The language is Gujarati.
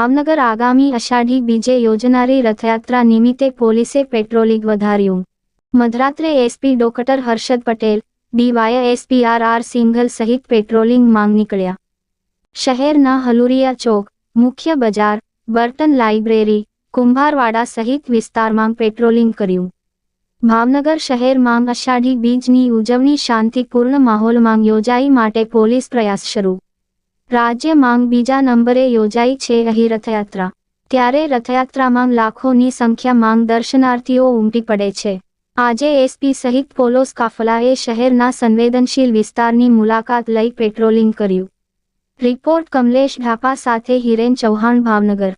ભાવનગર આગામી અષાઢી બીજે યોજનારી રથયાત્રા નિમિત્તે પોલીસે પેટ્રોલિંગ વધાર્યું. મધરાત્રે SP doctor Harshad Patel, DY SP R R Singhal સહિત પેટ્રોલિંગ માંગ નીકળ્યા. શહેરના હલુરિયા ચોક, મુખ્ય બજાર, બર્ટન લાઇબ્રેરી, કુંભારવાડા સહિત વિસ્તારમાં પેટ્રોલિંગ કર્યું. ભાવનગર શહેરમાં અષાઢી બીજની ઉજવણી શાંતિપૂર્ણ માહોલમાં યોજાઈ માટે પોલીસ પ્રયાસ શરૂ. રાજ્યમાં બીજા નંબરે યોજાઈ છે અહીં રથયાત્રા. ત્યારે રથયાત્રામાં લાખોની સંખ્યામાં દર્શનાર્થીઓ ઉમટી પડે છે. આજે એસપી સહિત પોલોસ કાફલાએ શહેરના સંવેદનશીલ વિસ્તારની મુલાકાત લઈ પેટ્રોલિંગ કર્યું. રિપોર્ટ કમલેશ ઢાપા સાથે હિરેન ચૌહાણ, ભાવનગર.